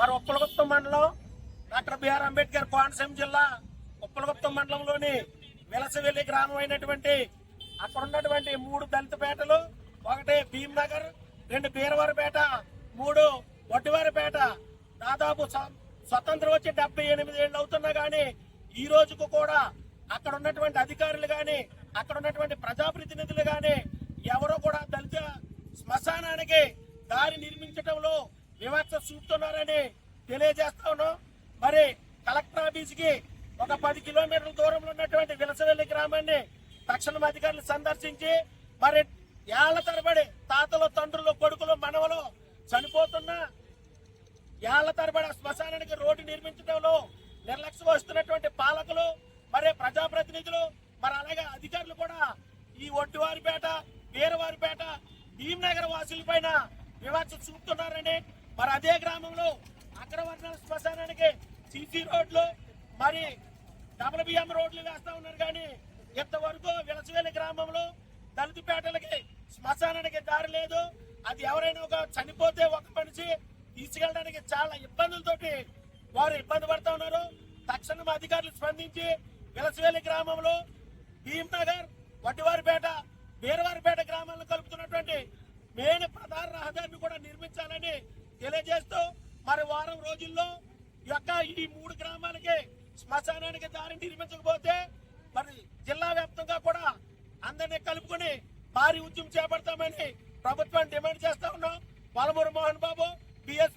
మరి ఉప్పలగుప్తం మండలం doctor BR Ambedkar Konaseema జిల్లా ఉప్పలగుప్తం మండలంలోని విలసవెల్లి గ్రామం అయినటువంటి అక్కడ ఉన్నటువంటి మూడు దళితపేటలు ఒకటి భీమ్నగర్ రెండు బీరవారిపేట మూడు వడ్డివారిపేట. దాదాపు స్వతంత్రం వచ్చి డెబ్బై ఎనిమిది ఏళ్ళు అవుతున్నా కానీ ఈ రోజుకు కూడా అక్కడ ఉన్నటువంటి అధికారులు కానీ అక్కడ ఉన్నటువంటి ప్రజాప్రతినిధులు కానీ ఎవరో కూడా దళిత శ్మశానానికి దారి నిర్మించడంలో వివక్ష చూపుతున్నారని తెలియజేస్తా ఉన్నాం. మరి కలెక్టర్ ఆఫీస్కి ఒక పది కిలోమీటర్ల దూరంలో ఉన్నటువంటి విలసవెల్లి గ్రామాన్ని తక్షణం అధికారులు సందర్శించి మరి ఏళ్ళ తరబడి తాతలు తండ్రులు కొడుకులు మనవలు చనిపోతున్న ఏళ్ళ తరబడి శ్మశానానికి రోడ్డు నిర్మించడంలో నిర్లక్ష్యం వస్తున్నటువంటి పాలకులు మరి ప్రజాప్రతినిధులు మరి అలాగే అధికారులు కూడా ఈ ఒడ్డువారిపేట వీరవారిపేట భీమనగర్ వాసుల పైన వివక్ష చూపుతున్నారని మరి అదే గ్రామంలో అగ్రవర్ణాల శ్మశానానికి సిసి రోడ్లు మరి డబుల్ రోడ్లు వేస్తా ఉన్నారు కానీ ఇంతవరకు విలసవేలి గ్రామంలో దళితపేటలకి శ్మశానానికి దారి లేదు. అది ఎవరైనా ఒక చనిపోతే ఒక మనిషి తీసుకెళ్ళడానికి చాలా ఇబ్బందులతోటి వారు ఇబ్బంది పడుతూ ఉన్నారు. తక్షణం అధికారులు స్పందించి విలసవేలి గ్రామంలో భీమ్నగర్ వడ్డివారిపేట వీరవారిపేట గ్రామాలను కలుపుతున్నటువంటి మెయిన్ ప్రధాన రహదారిని కూడా నిర్మించాలని తెలియజేస్తూ మరి వారం రోజుల్లో యొక్క ఈ మూడు గ్రామాలకి శ్మశానానికి దారి నిర్మించకపోతే మరి జిల్లా వ్యాప్తంగా కూడా అందరినీ కలుపుకొని భారీ ఉద్యమం చేపడతామని ప్రభుత్వాన్ని డిమాండ్ చేస్తా ఉన్నాం. పాలమూరు మోహన్ బాబు బిఎస్